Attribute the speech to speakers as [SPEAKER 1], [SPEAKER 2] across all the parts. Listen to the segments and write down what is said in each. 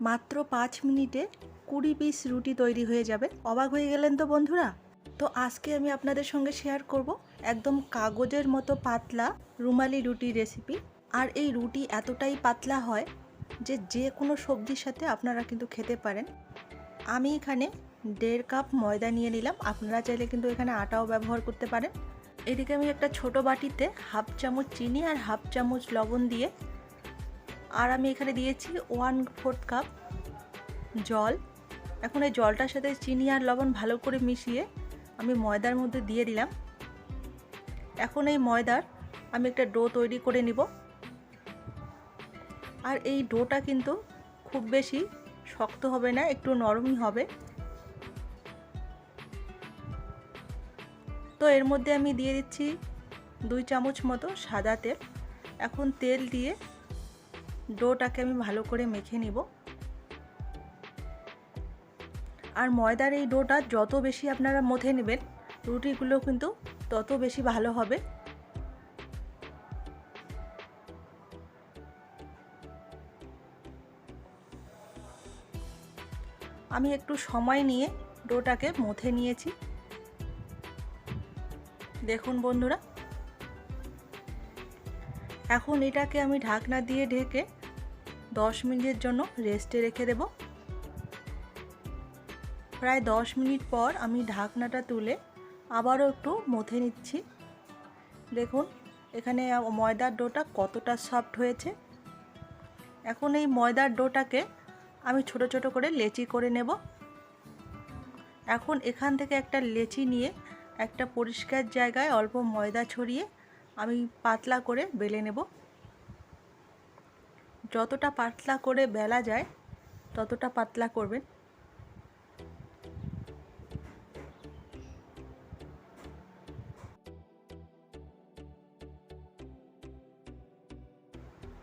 [SPEAKER 1] মাত্র পাঁচ মিনিটে কুড়ি পিস রুটি তৈরি হয়ে যাবে। অবাক হয়ে গেলেন তো বন্ধুরা? তো আজকে আমি আপনাদের সঙ্গে শেয়ার করব একদম কাগজের মতো পাতলা রুমালি রুটি রেসিপি আর এই রুটি এতটাই পাতলা হয় যে যে কোনো সবজির সাথে আপনারা কিন্তু খেতে পারেন। আমি এখানে দেড় কাপ ময়দা নিয়ে নিলাম। আপনারা চাইলে কিন্তু এখানে আটাও ব্যবহার করতে পারেন। এদিকে আমি একটা ছোট বাটিতে হাফ চামচ চিনি আর হাফ চামচ লবণ দিয়ে আর আমি এখানে দিয়েছি ওয়ান ফোর্থ কাপ জল। এখন এই জলটার সাথে চিনি আর লবণ ভালো করে মিশিয়ে আমি ময়দার মধ্যে দিয়ে দিলাম। এখন এই ময়দার আমি একটা ডো তৈরি করে নিব। আর এই ডোটা কিন্তু খুব বেশি শক্ত হবে না, একটু নরমই হবে। তো এর মধ্যে আমি দিয়ে দিচ্ছি দুই চামচ মতো সাদা তেল। এখন তেল দিয়ে ডোটাকে আমি ভালো করে মেখে নিব। আর ময়দার এই ডোটা যত বেশি আপনারা মথে নেবেন, রুটিগুলো কিন্তু তত বেশি ভালো হবে। আমি একটু সময় নিয়ে ডোটাকে মথে নিয়েছি। দেখুন বন্ধুরা, এখন এটাকে আমি ঢাকনা দিয়ে ঢেকে দশ মিনিটের জন্য রেস্টে রেখে দেব। প্রায় দশ মিনিট পর আমি ঢাকনাটা তুলে আবারও একটু মথে নিচ্ছি। দেখুন, এখানে ময়দার ডোটা কতটা সফট হয়েছে। এখন এই ময়দার ডোটাকে আমি ছোট ছোট করে লেচি করে নেব। এখন এখান থেকে একটা লেচি নিয়ে একটা পরিষ্কার জায়গায় অল্প ময়দা ছড়িয়ে আমি পাতলা করে বেলে নেব। যতটা পাতলা করে বেলা যায়, ততটা পাতলা করবেন।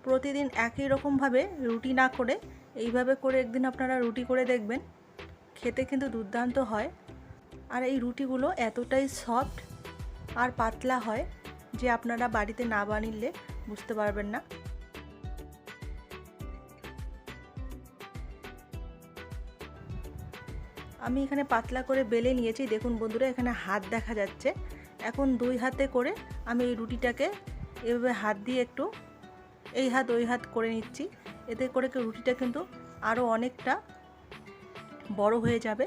[SPEAKER 1] প্রতিদিন একই রকমভাবে রুটি না করে, এইভাবে করে একদিন আপনারা রুটি করে দেখবেন। খেতে কিন্তু দুর্দান্ত হয়। আর এই রুটিগুলো এতটাই সফট আর পাতলা হয় যে আপনারা বাড়িতে না বানিলে বুঝতে পারবেন না। আমি এখানে পাতলা করে বেলে নিয়েছি। দেখুন বন্ধুরা, এখানে হাত দেখা যাচ্ছে। এখন দুই হাতে করে আমি এই রুটিটাকে এভাবে হাত দিয়ে একটু এই হাত ওই হাত করে নিচ্ছি। এতে করে রুটিটা কিন্তু আরও অনেকটা বড় হয়ে যাবে।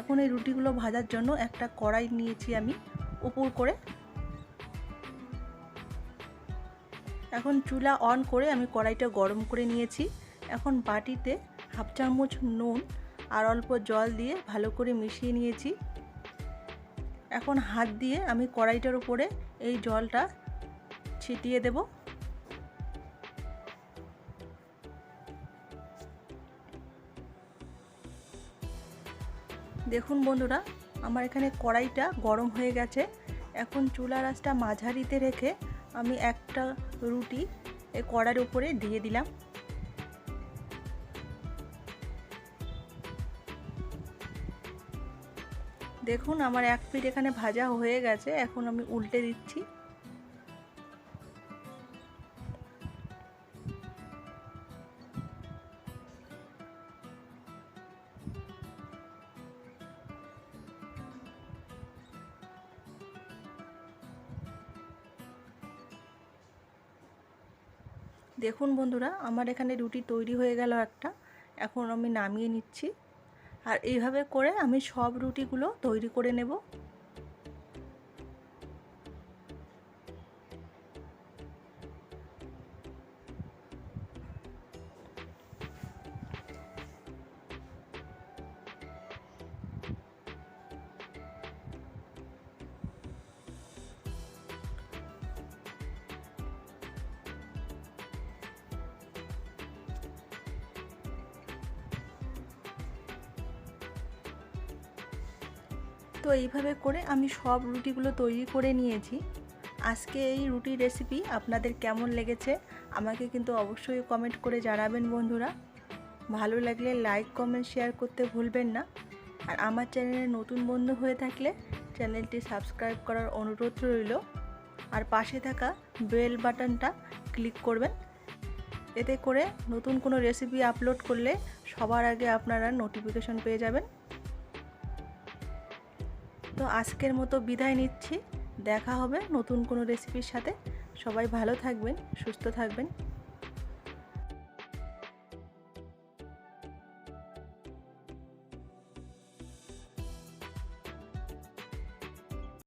[SPEAKER 1] এখন এই রুটিগুলো ভাজার জন্য একটা কড়াই নিয়েছি আমি উপর করে। এখন চুলা অন করে আমি কড়াইটা গরম করে নিয়েছি। এখন বাটিতে হাফ চামচ নুন আর অল্প জল দিয়ে ভালো করে মিশিয়ে নিয়েছি। এখন হাত দিয়ে আমি কড়াইটার উপরে এই জলটা ছিটিয়ে দেব। দেখুন বন্ধুরা, আমার এখানে কড়াইটা গরম হয়ে গেছে। এখন চুলা রাসটা মাঝারিতে রেখে আমি একটা রুটি এই কড়ার উপরে দিয়ে দিলাম। দেখুন, আমার এক পিঠ এখানে ভাজা হয়ে গেছে। এখন আমি উল্টে দিচ্ছি। দেখুন বন্ধুরা, আমার এখানে রুটি তৈরি হয়ে গেল একটা। এখন আমি নামিয়ে নিচ্ছি। আর এইভাবে করে আমি সব রুটিগুলো তৈরি করে নেব। তো এইভাবে করে আমি সব রুটিগুলো তৈরি করে নিয়েছি। আজকে এই রুটির রেসিপি আপনাদের কেমন লেগেছে আমাকে কিন্তু অবশ্যই কমেন্ট করে জানাবেন বন্ধুরা। ভালো লাগলে লাইক কমেন্ট শেয়ার করতে ভুলবেন না। আর আমার চ্যানেলে নতুন বন্ধু হয়ে থাকলে চ্যানেলটি সাবস্ক্রাইব করার অনুরোধ রইল। আর পাশে থাকা বেল বাটনটা ক্লিক করবেন। এতে করে নতুন কোনো রেসিপি আপলোড করলে সবার আগে আপনারা নোটিফিকেশন পেয়ে যাবেন। তো আজকের মতো বিদায় নিচ্ছি। দেখা হবে নতুন কোনো রেসিপির সাথে। সবাই ভালো থাকবেন, সুস্থ থাকবেন।